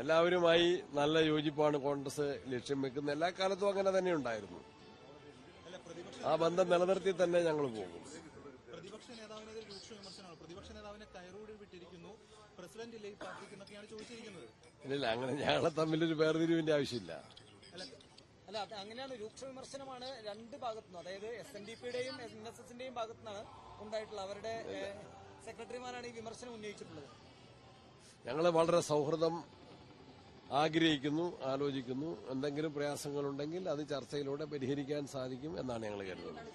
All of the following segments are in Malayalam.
എല്ലാവരുമായി നല്ല യോജിപ്പാണ് കോൺഗ്രസ് ലക്ഷ്യം വെക്കുന്നത്. എല്ലാ കാലത്തും അങ്ങനെ തന്നെ ഉണ്ടായിരുന്നു. ആ ബന്ധം നിലനിർത്തി തന്നെ ഞങ്ങൾ പോകും. പ്രതിപക്ഷ നേതാവിനെതിരെ രൂക്ഷ വിമർശനമാണ്. പ്രതിപക്ഷ നേതാവിനെ കയറൂടി വിട്ടിരിക്കുന്നു. പ്രസിഡന്റ് ഇല്ലേ പാർട്ടിക്ക് എന്നൊക്കെയാണ് ചോദിച്ചിരിക്കുന്നത്. ഇല്ല അങ്ങനെ ഞങ്ങളെ തമ്മിലൊരു വേർതിരിവിന്റെ ആവശ്യമില്ല. അല്ല അല്ല അങ്ങനെയാണ് രൂക്ഷ വിമർശനമാണ് രണ്ട് ഭാഗത്തുനിന്നും. അതായത് എസ് എൻ ഡി പിയുടെയും എൻ എസ് എസിന്റെയും ഭാഗത്തുനിന്നാണ് ഉണ്ടായിട്ടുള്ളത്. അവരുടെ സെക്രട്ടറിമാരാണ് ഈ വിമർശനം ഉന്നയിച്ചിട്ടുള്ളത്. ഞങ്ങൾ വളരെ സൗഹൃദം ആഗ്രഹിക്കുന്നു ആലോചിക്കുന്നു എന്തെങ്കിലും പ്രയാസങ്ങളുണ്ടെങ്കിൽ അത് ചർച്ചയിലൂടെ പരിഹരിക്കാൻ സാധിക്കും എന്നാണ് ഞങ്ങൾ കരുതുന്നത്.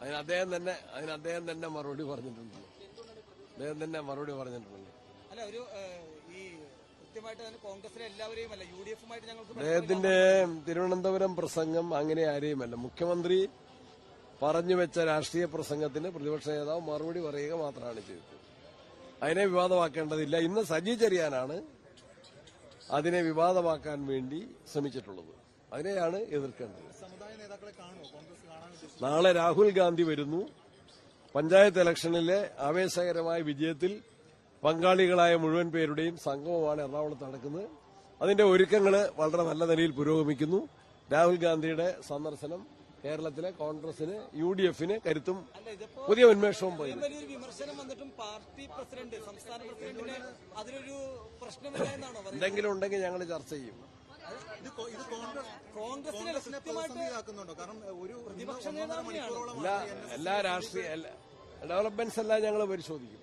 അതിന് അദ്ദേഹം തന്നെ അതിന് അദ്ദേഹം തന്നെ മറുപടി പറഞ്ഞിട്ടുണ്ട്. അദ്ദേഹം തന്നെ മറുപടി പറഞ്ഞിട്ടുണ്ട്. അല്ല ഒരു ഈ അദ്ദേഹത്തിന്റെ തിരുവനന്തപുരം പ്രസംഗം അങ്ങനെ ആരെയുമല്ല. മുഖ്യമന്ത്രി പറഞ്ഞു വെച്ച രാഷ്ട്രീയ പ്രസംഗത്തിന് പ്രതിപക്ഷ നേതാവ് മറുപടി പറയുക മാത്രമാണ് ചെയ്തത്. അതിനെ വിവാദമാക്കേണ്ടതില്ല. ഇന്ന് സജി ചെറിയാനാണ് അതിനെ വിവാദമാക്കാൻ വേണ്ടി ശ്രമിച്ചിട്ടുള്ളത്. അതിനെയാണ് എതിർക്കേണ്ടത്. നാളെ രാഹുൽ ഗാന്ധി വരുന്നു. പഞ്ചായത്ത് ഇലക്ഷനിലെ ആവേശകരമായ വിജയത്തിൽ പങ്കാളികളായ മുഴുവൻ പേരുടെയും സംഗമമാണ് എറണാകുളത്ത് നടക്കുന്നത്. അതിന്റെ ഒരുക്കങ്ങൾ വളരെ നല്ല നിലയിൽ പുരോഗമിക്കുന്നു. രാഹുൽ ഗാന്ധിയുടെ സന്ദർശനം കേരളത്തിലെ കോൺഗ്രസിന് യു ഡി എഫിന് കരുത്തും പുതിയ ഉന്മേഷവും പോയി. വലിയൊരു വിമർശനം വന്നിട്ടും പാർട്ടി പ്രസിഡന്റ് സംസ്ഥാന പ്രസിഡന്റിന് അതിലൊരു എന്തെങ്കിലും ഉണ്ടെങ്കിൽ ഞങ്ങൾ ചർച്ച ചെയ്യും. എല്ലാ രാഷ്ട്രീയ ഡെവലപ്മെന്റ്സ് എല്ലാം ഞങ്ങൾ പരിശോധിക്കും.